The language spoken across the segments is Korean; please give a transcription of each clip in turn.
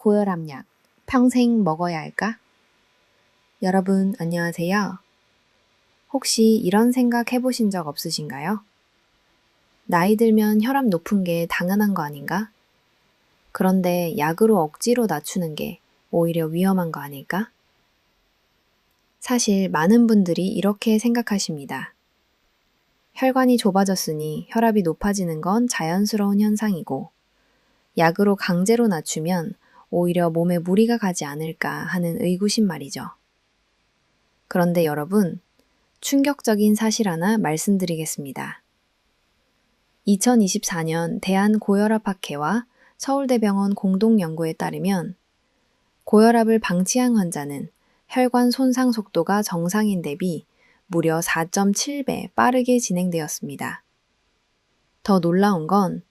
고혈압약 평생 먹어야 할까? 여러분 안녕하세요. 혹시 이런 생각 해보신 적 없으신가요? 나이 들면 혈압 높은 게 당연한 거 아닌가? 그런데 약으로 억지로 낮추는 게 오히려 위험한 거 아닐까? 사실 많은 분들이 이렇게 생각하십니다. 혈관이 좁아졌으니 혈압이 높아지는 건 자연스러운 현상이고, 약으로 강제로 낮추면 오히려 몸에 무리가 가지 않을까 하는 의구심 말이죠. 그런데 여러분, 충격적인 사실 하나 말씀드리겠습니다. 2024년 대한고혈압학회와 서울대병원 공동연구에 따르면 고혈압을 방치한 환자는 혈관 손상 속도가 정상인 대비 무려 4.7배 빠르게 진행되었습니다. 더 놀라운 건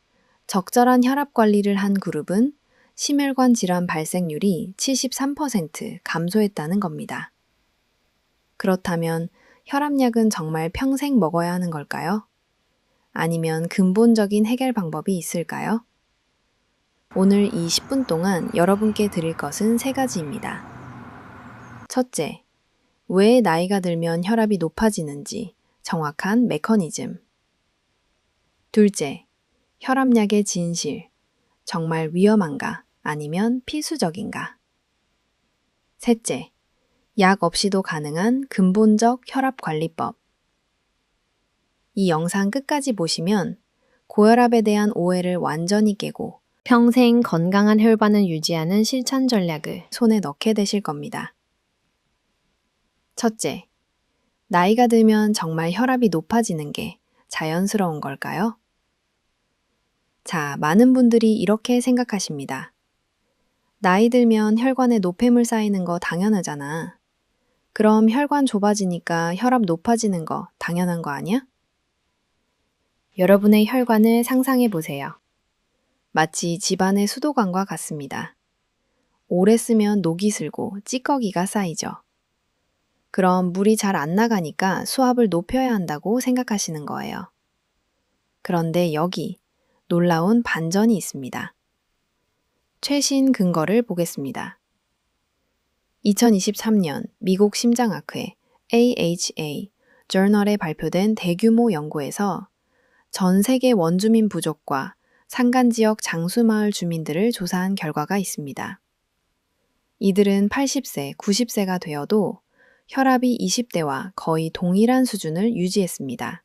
적절한 혈압 관리를 한 그룹은 심혈관 질환 발생률이 73% 감소했다는 겁니다. 그렇다면 혈압약은 정말 평생 먹어야 하는 걸까요? 아니면 근본적인 해결 방법이 있을까요? 오늘 이 10분 동안 여러분께 드릴 것은 세 가지입니다. 첫째, 왜 나이가 들면 혈압이 높아지는지 정확한 메커니즘. 둘째, 혈압약의 진실. 정말 위험한가 아니면 필수적인가? 셋째, 약 없이도 가능한 근본적 혈압 관리법. 이 영상 끝까지 보시면 고혈압에 대한 오해를 완전히 깨고 평생 건강한 혈관을 유지하는 실천 전략을 손에 넣게 되실 겁니다. 첫째, 나이가 들면 정말 혈압이 높아지는 게 자연스러운 걸까요? 자, 많은 분들이 이렇게 생각하십니다. 나이 들면 혈관에 노폐물 쌓이는 거 당연하잖아. 그럼 혈관 좁아지니까 혈압 높아지는 거 당연한 거 아니야? 여러분의 혈관을 상상해 보세요. 마치 집안의 수도관과 같습니다. 오래 쓰면 녹이 슬고 찌꺼기가 쌓이죠. 그럼 물이 잘 안 나가니까 수압을 높여야 한다고 생각하시는 거예요. 그런데 여기 놀라운 반전이 있습니다. 최신 근거를 보겠습니다. 2023년 미국 심장학회 AHA 저널에 발표된 대규모 연구에서 전 세계 원주민 부족과 산간 지역 장수마을 주민들을 조사한 결과가 있습니다. 이들은 80세, 90세가 되어도 혈압이 20대와 거의 동일한 수준을 유지했습니다.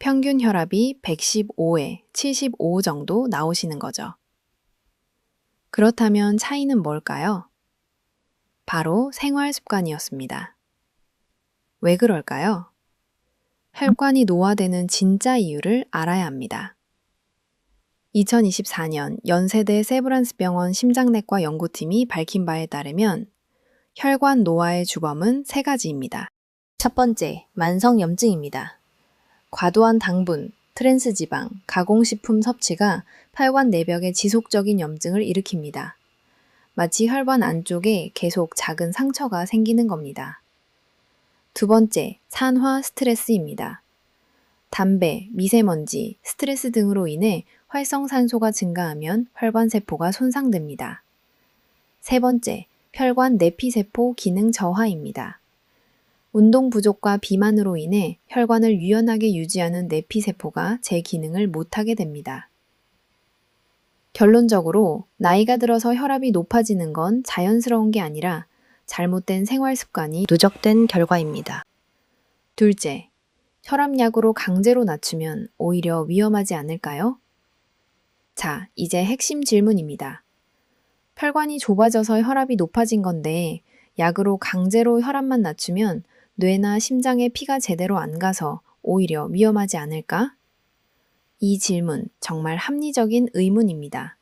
평균 혈압이 115에 75 정도 나오시는 거죠. 그렇다면 차이는 뭘까요? 바로 생활 습관이었습니다. 왜 그럴까요? 혈관이 노화되는 진짜 이유를 알아야 합니다. 2024년 연세대 세브란스 병원 심장내과 연구팀이 밝힌 바에 따르면 혈관 노화의 주범은 세 가지입니다. 첫 번째, 만성 염증입니다. 과도한 당분, 트랜스 지방, 가공식품 섭취가 혈관 내벽에 지속적인 염증을 일으킵니다. 마치 혈관 안쪽에 계속 작은 상처가 생기는 겁니다. 두 번째, 산화 스트레스입니다. 담배, 미세먼지, 스트레스 등으로 인해 활성산소가 증가하면 혈관세포가 손상됩니다. 세 번째, 혈관 내피세포 기능 저하입니다. 운동 부족과 비만으로 인해 혈관을 유연하게 유지하는 내피세포가 제 기능을 못하게 됩니다. 결론적으로 나이가 들어서 혈압이 높아지는 건 자연스러운 게 아니라 잘못된 생활 습관이 누적된 결과입니다. 둘째, 혈압약으로 강제로 낮추면 오히려 위험하지 않을까요? 자, 이제 핵심 질문입니다. 혈관이 좁아져서 혈압이 높아진 건데 약으로 강제로 혈압만 낮추면 뇌나 심장에 피가 제대로 안 가서 오히려 위험하지 않을까? 이 질문 정말 합리적인 의문입니다.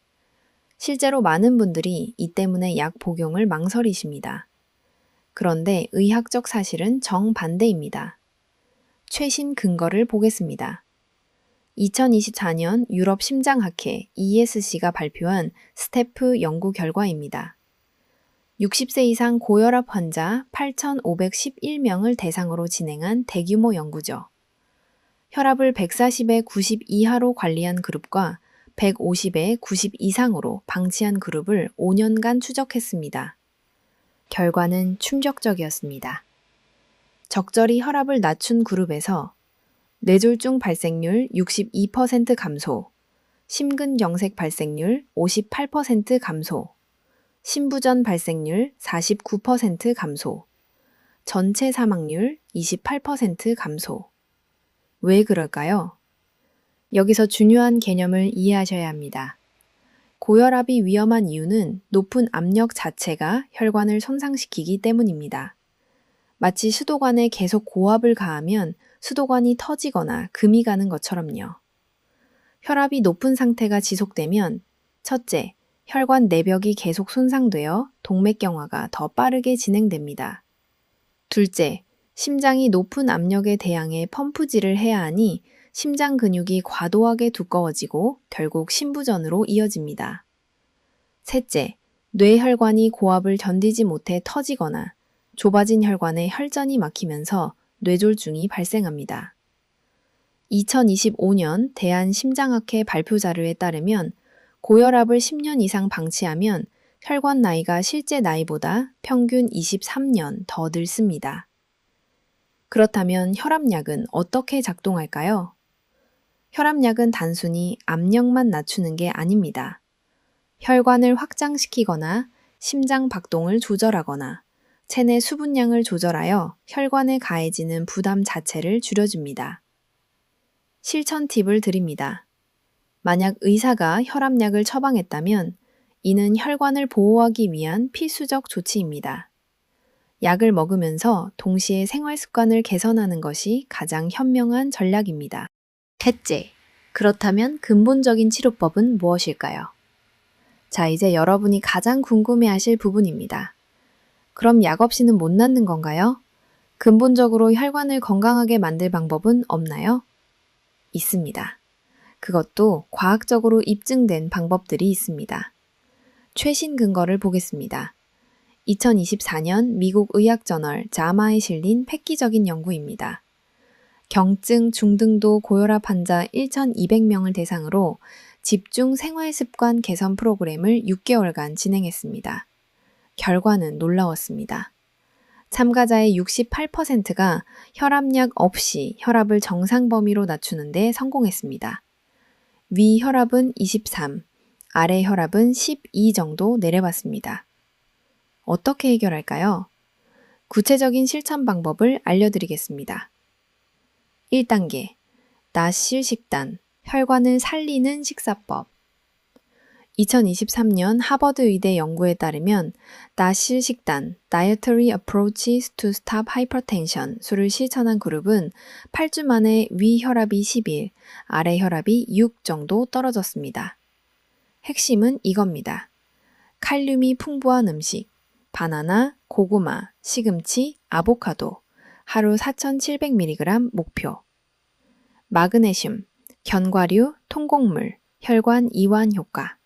실제로 많은 분들이 이 때문에 약 복용을 망설이십니다. 그런데 의학적 사실은 정반대입니다. 최신 근거를 보겠습니다. 2024년 유럽 심장학회 ESC가 발표한 스태프 연구 결과입니다. 60세 이상 고혈압 환자 8,511명을 대상으로 진행한 대규모 연구죠. 혈압을 140에 90 이하로 관리한 그룹과 150에 90 이상으로 방치한 그룹을 5년간 추적했습니다. 결과는 충격적이었습니다. 적절히 혈압을 낮춘 그룹에서 뇌졸중 발생률 62% 감소, 심근경색 발생률 58% 감소, 심부전 발생률 49% 감소, 전체 사망률 28% 감소. 왜 그럴까요? 여기서 중요한 개념을 이해하셔야 합니다. 고혈압이 위험한 이유는 높은 압력 자체가 혈관을 손상시키기 때문입니다. 마치 수도관에 계속 고압을 가하면 수도관이 터지거나 금이 가는 것처럼요. 혈압이 높은 상태가 지속되면 첫째, 혈관 내벽이 계속 손상되어 동맥경화가 더 빠르게 진행됩니다. 둘째, 심장이 높은 압력에 대항해 펌프질을 해야 하니 심장 근육이 과도하게 두꺼워지고 결국 심부전으로 이어집니다. 셋째, 뇌혈관이 고압을 견디지 못해 터지거나 좁아진 혈관에 혈전이 막히면서 뇌졸중이 발생합니다. 2025년 대한심장학회 발표 자료에 따르면 고혈압을 10년 이상 방치하면 혈관 나이가 실제 나이보다 평균 23년 더 늙습니다. 그렇다면 혈압약은 어떻게 작동할까요? 혈압약은 단순히 압력만 낮추는 게 아닙니다. 혈관을 확장시키거나 심장 박동을 조절하거나 체내 수분량을 조절하여 혈관에 가해지는 부담 자체를 줄여줍니다. 실천 팁을 드립니다. 만약 의사가 혈압약을 처방했다면 이는 혈관을 보호하기 위한 필수적 조치입니다. 약을 먹으면서 동시에 생활 습관을 개선하는 것이 가장 현명한 전략입니다. 셋째, 그렇다면 근본적인 치료법은 무엇일까요? 자, 이제 여러분이 가장 궁금해 하실 부분입니다. 그럼 약 없이는 못 낫는 건가요? 근본적으로 혈관을 건강하게 만들 방법은 없나요? 있습니다. 그것도 과학적으로 입증된 방법들이 있습니다. 최신 근거를 보겠습니다. 2024년 미국 의학저널 자마에 실린 획기적인 연구입니다. 경증 중등도 고혈압 환자 1,200명을 대상으로 집중 생활 습관 개선 프로그램을 6개월간 진행했습니다. 결과는 놀라웠습니다. 참가자의 68%가 혈압약 없이 혈압을 정상 범위로 낮추는데 성공했습니다. 위 혈압은 23, 아래 혈압은 12 정도 내려왔습니다. 어떻게 해결할까요? 구체적인 실천 방법을 알려드리겠습니다. 1단계. 낮실 식단, 혈관을 살리는 식사법. 2023년 하버드 의대 연구에 따르면 낮실 식단 Dietary Approaches to Stop Hypertension 수를 실천한 그룹은 8주 만에 위 혈압이 11, 아래 혈압이 6 정도 떨어졌습니다. 핵심은 이겁니다. 칼륨이 풍부한 음식, 바나나, 고구마, 시금치, 아보카도, 하루 4,700mg 목표. 마그네슘, 견과류, 통곡물, 혈관 이완 효과.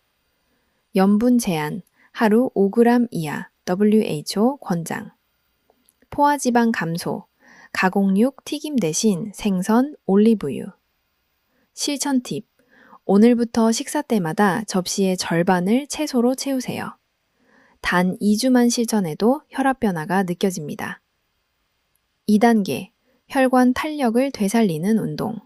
염분 제한, 하루 5g 이하, WHO 권장. 포화지방 감소, 가공육 튀김 대신 생선, 올리브유. 실천 팁. 오늘부터 식사 때마다 접시의 절반을 채소로 채우세요. 단 2주만 실천해도 혈압 변화가 느껴집니다. 2단계. 혈관 탄력을 되살리는 운동.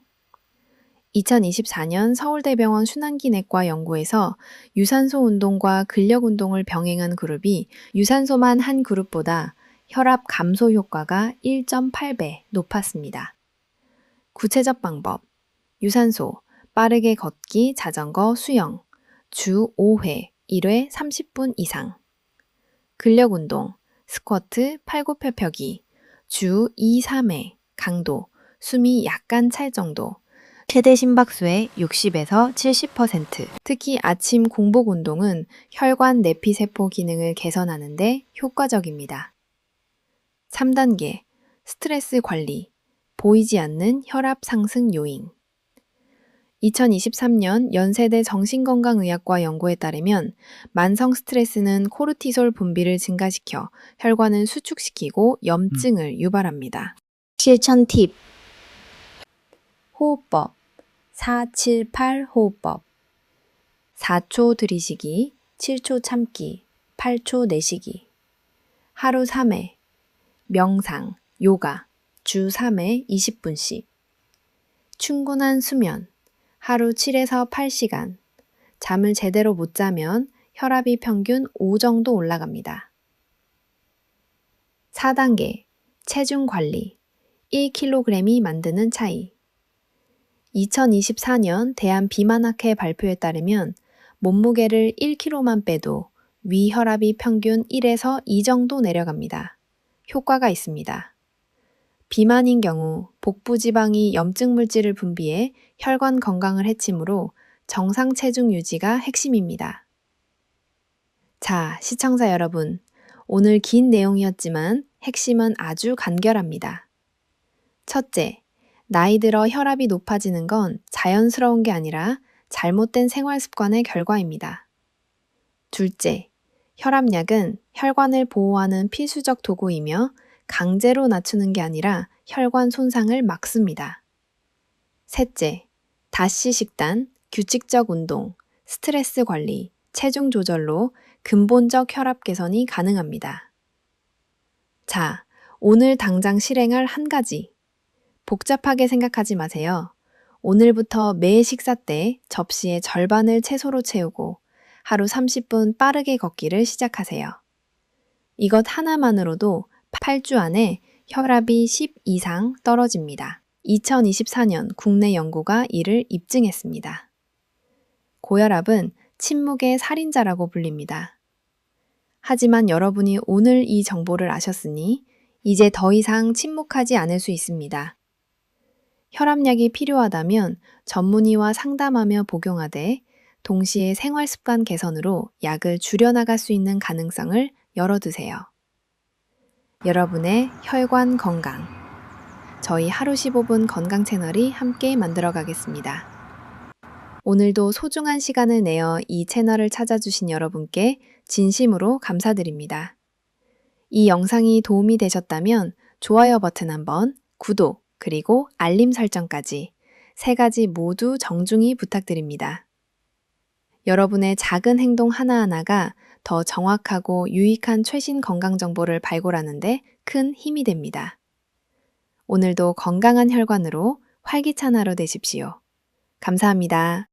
2024년 서울대병원 순환기내과 연구에서 유산소 운동과 근력 운동을 병행한 그룹이 유산소만 한 그룹보다 혈압 감소 효과가 1.8배 높았습니다. 구체적 방법. 유산소, 빠르게 걷기, 자전거, 수영. 주 5회, 1회 30분 이상. 근력 운동, 스쿼트, 팔굽혀펴기. 주 2, 3회, 강도, 숨이 약간 찰 정도. 최대 심박수의 60에서 70%. 특히 아침 공복 운동은 혈관 내피 세포 기능을 개선하는데 효과적입니다. 3단계. 스트레스 관리. 보이지 않는 혈압 상승 요인. 2023년 연세대 정신건강의학과 연구에 따르면 만성 스트레스는 코르티솔 분비를 증가시켜 혈관을 수축시키고 염증을 유발합니다. 실천 팁. 호흡법. 478 호흡법. 4초 들이쉬기, 7초 참기, 8초 내쉬기. 하루 3회. 명상, 요가, 주 3회 20분씩. 충분한 수면, 하루 7에서 8시간. 잠을 제대로 못 자면 혈압이 평균 5 정도 올라갑니다. 4단계. 체중 관리. 1kg이 만드는 차이. 2024년 대한 비만학회 발표에 따르면 몸무게를 1kg만 빼도 위혈압이 평균 1에서 2 정도 내려갑니다. 효과가 있습니다. 비만인 경우 복부 지방이 염증 물질을 분비해 혈관 건강을 해치므로 정상 체중 유지가 핵심입니다. 자, 시청자 여러분. 오늘 긴 내용이었지만 핵심은 아주 간결합니다. 첫째, 나이 들어 혈압이 높아지는 건 자연스러운 게 아니라 잘못된 생활 습관의 결과입니다. 둘째, 혈압약은 혈관을 보호하는 필수적 도구이며 강제로 낮추는 게 아니라 혈관 손상을 막습니다. 셋째, 다시 식단, 규칙적 운동, 스트레스 관리, 체중 조절로 근본적 혈압 개선이 가능합니다. 자, 오늘 당장 실행할 한 가지. 복잡하게 생각하지 마세요. 오늘부터 매 식사 때 접시의 절반을 채소로 채우고 하루 30분 빠르게 걷기를 시작하세요. 이것 하나만으로도 8주 안에 혈압이 10 이상 떨어집니다. 2024년 국내 연구가 이를 입증했습니다. 고혈압은 침묵의 살인자라고 불립니다. 하지만 여러분이 오늘 이 정보를 아셨으니 이제 더 이상 침묵하지 않을 수 있습니다. 혈압약이 필요하다면 전문의와 상담하며 복용하되 동시에 생활 습관 개선으로 약을 줄여나갈 수 있는 가능성을 열어두세요. 여러분의 혈관 건강. 저희 하루 15분 건강 채널이 함께 만들어 가겠습니다. 오늘도 소중한 시간을 내어 이 채널을 찾아주신 여러분께 진심으로 감사드립니다. 이 영상이 도움이 되셨다면 좋아요 버튼 한번, 구독, 그리고 알림 설정까지 세 가지 모두 정중히 부탁드립니다. 여러분의 작은 행동 하나하나가 더 정확하고 유익한 최신 건강 정보를 발굴하는데 큰 힘이 됩니다. 오늘도 건강한 혈관으로 활기찬 하루 되십시오. 감사합니다.